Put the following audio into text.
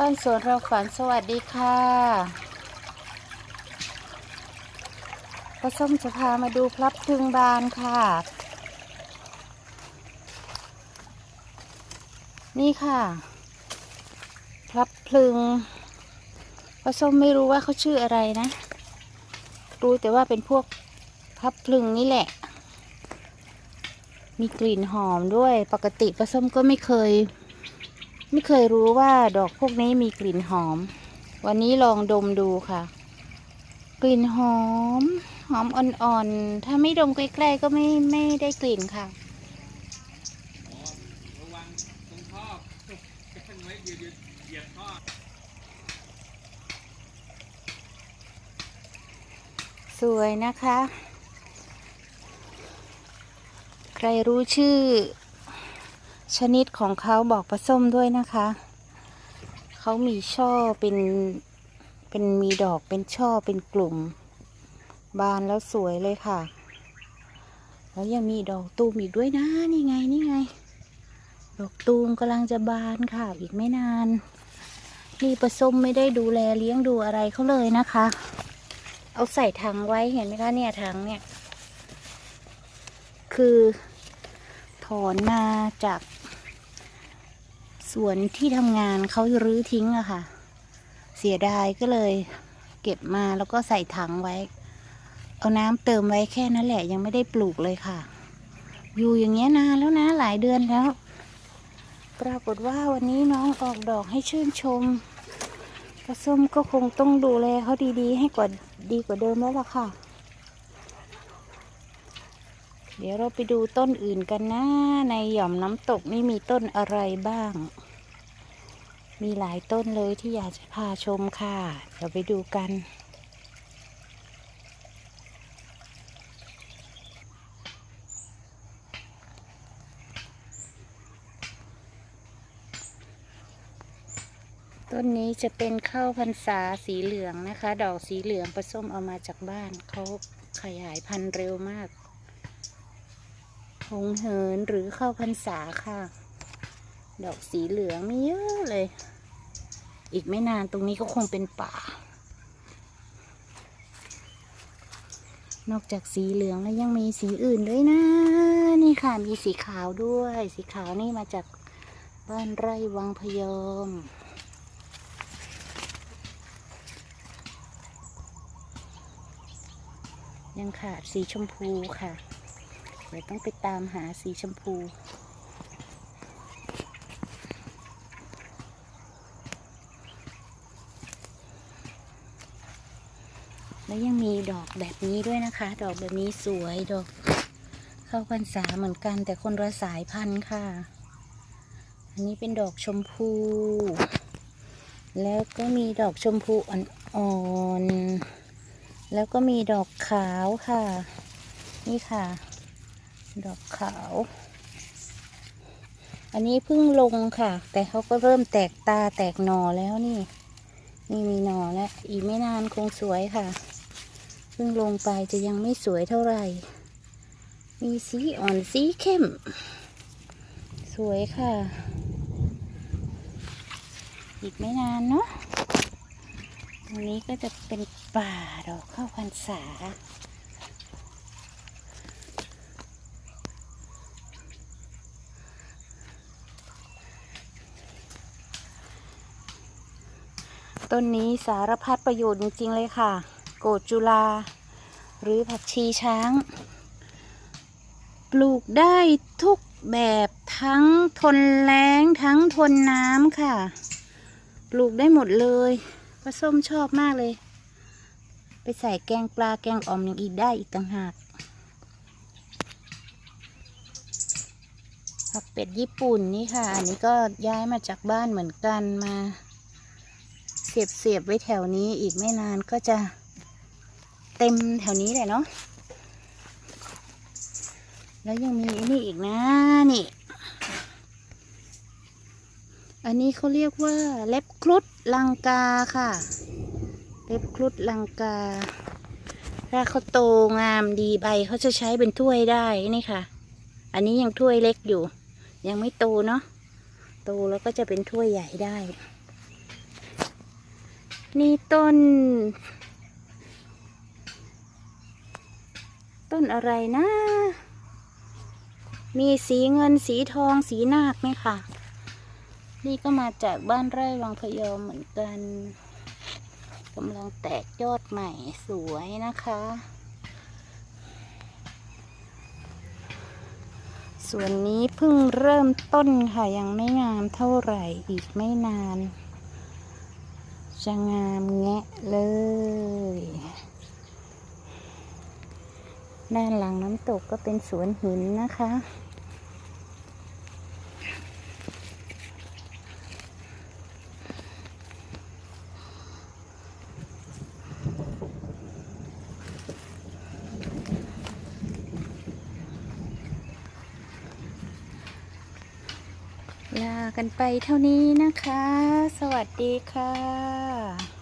บ้านสวนเราฝันสวัสดีค่ะป้าส้มจะพามาดูพลับพึงบานค่ะ นี่ค่ะ พลับพึงป้าส้มไม่รู้ว่าเขาชื่ออะไรนะ รู้แต่ว่าเป็นพวกพลับพึงนี่แหละ มีกลิ่นหอมด้วย ปกติป้าส้มก็ไม่เคย ไม่เคยรู้ว่าดอกพวกนี้มีกลิ่นหอม วันนี้ลองดมดูค่ะ กลิ่นหอม หอมอ่อนๆ ถ้าไม่ดมใกล้ๆก็ไม่ไม่ได้กลิ่นค่ะสวยนะคะ ใครรู้ชื่อ ชนิดของเขาบอกปลาส้มด้วยนะคะ เขามีช่อเป็นเป็นมีดอกเป็นช่อเป็นกลุ่ม บานแล้วสวยเลยค่ะ แล้วยังมีดอกตูมอีกด้วยนะนี่ไงนี่ไง ดอกตูมกำลังจะบานค่ะ อีกไม่นานนี่ปลาส้มไม่ได้ดูแลเลี้ยงดูอะไรเขาเลยนะคะ เอาใส่ถังไว้เห็นไหมคะเนี่ยถังเนี่ย คือถอนมาจาก สวนที่ทำงานเขารื้อทิ้งอะค่ะ เสียดายก็เลยเก็บมาแล้วก็ใส่ถังไว้ เอาน้ำเติมไว้แค่นั้นแหละ ยังไม่ได้ปลูกเลยค่ะ อยู่อย่างเงี้ยนานแล้วนะหลายเดือนแล้ว ปรากฏว่าวันนี้น้องออกดอกให้ชื่นชมปลาส้มก็คงต้องดูแลเขาดีๆ ให้กว่าดีกว่าเดิมแล้วล่ะค่ะ เดี๋ยวเราไปดูต้นอื่นกันนะ ในหย่อมน้ำตกนี่มีต้นอะไรบ้าง มีหลายต้นเลยที่อยากจะพาชมค่ะ เดี๋ยวไปดูกัน ต้นนี้จะเป็นข้าวพรรษาสีเหลืองนะคะ ดอกสีเหลืองผสมเอามาจากบ้านเขาขยายพันธุ์เร็วมากหงเหินหรือข้าวพรรษาค่ะ ดอกสีเหลืองมีเยอะเลย อีกไม่นานตรงนี้ก็คงเป็นป่า นอกจากสีเหลืองแล้วยังมีสีอื่นด้วยนะ นี่ค่ะมีสีขาวด้วย สีขาวนี่มาจากบ้านไร่วังพยอมยังขาดสีชมพูค่ะ เดี๋ยวต้องไปตามหาสีชมพู แล้วยังมีดอกแบบนี้ด้วยนะคะ ดอกแบบนี้สวยดอกเข้าพรรษาเหมือนกัน แต่คนละสายพันธุ์ค่ะ อันนี้เป็นดอกชมพู แล้วก็มีดอกชมพูอ่อนๆแล้วก็มีดอกขาวค่ะ นี่ค่ะ ดอกขาว อันนี้เพิ่งลงค่ะ แต่เขาก็เริ่มแตกตาแตกหน่อแล้วนี่นี่มีหน่อแล้วอีกไม่นานคงสวยค่ะ เพิ่งลงไปจะยังไม่สวยเท่าไหร่ มีสีอ่อนสีเข้ม สวยค่ะ อีกไม่นานเนาะตรงนี้ก็จะเป็นป่าดอกข้าวพรรษาต้นนี้สารพัดประโยชน์จริง ๆ เลยค่ะ โกดจุลา หรือผักชีช้าง ปลูกได้ทุกแบบทั้งทนแล้งทั้งทนน้ำค่ะ ปลูกได้หมดเลยป้าส้มชอบมากเลย ไปใส่แกงปลาแกงอ่อมอย่างอีกได้อีกต่างหากผักเป็ดญี่ปุ่นนี่ค่ะ อันนี้ก็ย้ายมาจากบ้านเหมือนกันมา เสียบเสียบไว้แถวนี้อีกไม่นานก็จะ เต็มแถวนี้แหละเนาะ แล้วยังมีนี่อีกนะนี่ อันนี้เขาเรียกว่าเล็บครุฑลังกาค่ะ เล็บครุฑลังกา ถ้าเขาโตงามดีใบเขาจะใช้เป็นถ้วยได้นี่ค่ะ อันนี้ยังถ้วยเล็กอยู่ ยังไม่โตเนาะ โตแล้วก็จะเป็นถ้วยใหญ่ได้ นี่ต้น ต้นอะไรนะ มีสีเงินสีทองสีนาคไหมคะนี่ก็มาจากบ้านไร่วังพยอมเหมือนกันกำลังแตกยอดใหม่สวยนะคะ ส่วนนี้เพิ่งเริ่มต้นค่ะ ยังไม่งามเท่าไหร่อีกไม่นาน จะงามแงะเลย ด้านหลังน้ำตกก็เป็นสวนหินนะคะ ลากันไปเท่านี้นะคะ สวัสดีค่ะ